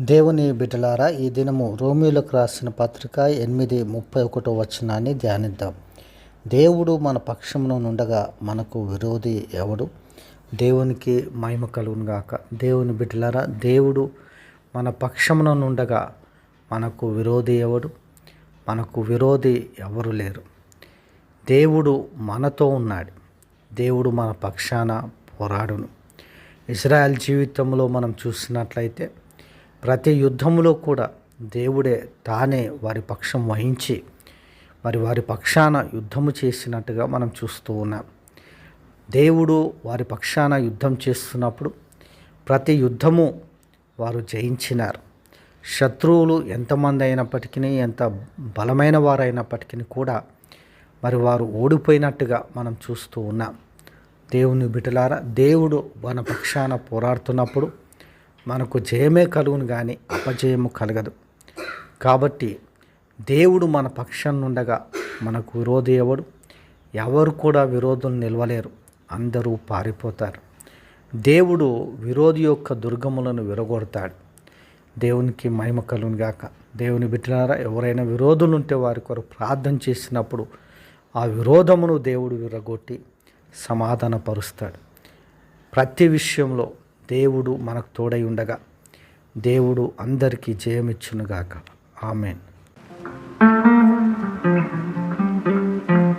దేవుని బిడ్డలారా ఈ దినము రోమిలకు రాసిన పత్రిక ఎనిమిది ముప్పై ఒకటో వచనాన్ని ధ్యానిద్దాం. దేవుడు మన పక్షంలో నుండగా మనకు విరోధి ఎవడు? దేవునికి మహిమ కలుగునుగాక దేవుని బిడ్డలారా దేవుడు మన పక్షంలో నుండగా మనకు విరోధి ఎవడు? మనకు విరోధి ఎవరు లేరు. దేవుడు మనతో ఉన్నాడు. దేవుడు మన పక్షాన పోరాడును. ఇజ్రాయెల్ జీవితంలో మనం చూసినట్లయితే ప్రతి యుద్ధంలో కూడా దేవుడే తానే వారి పక్షం వహించి మరి వారి పక్షాన యుద్ధము చేసినట్టుగా మనం చూస్తూ ఉన్నాం. దేవుడు వారి పక్షాన యుద్ధం చేస్తున్నప్పుడు ప్రతి యుద్ధము వారు జయించినారు. శత్రువులు ఎంతమంది అయినప్పటికీ ఎంత బలమైన వారైనప్పటికీ కూడా మరి వారు ఓడిపోయినట్టుగా మనం చూస్తూ ఉన్నాం. దేవుని బిటలారా దేవుడు మన పక్షాన పోరాడుతున్నప్పుడు మనకు జయమే కలుగును కానీ అపజయము కలగదు. కాబట్టి దేవుడు మన పక్షం నుండగా మనకు విరోధి ఎవడు? ఎవరు కూడా విరోధులు నిలవలేరు. అందరూ పారిపోతారు. దేవుడు విరోధి యొక్క దుర్గములను విరగొడతాడు. దేవునికి మహిమ కలుగును గాక. దేవుని బిడ్డలారా ఎవరైనా విరోధులు ఉంటే వారి కొరకు ప్రార్థన చేసినప్పుడు ఆ విరోధమును దేవుడు విరగొట్టి సమాధానపరుస్తాడు. ప్రతి విషయంలో దేవుడు మనకు తోడై ఉండగా. దేవుడు అందరికీ జయమిచ్చునుగాక. ఆమెన్.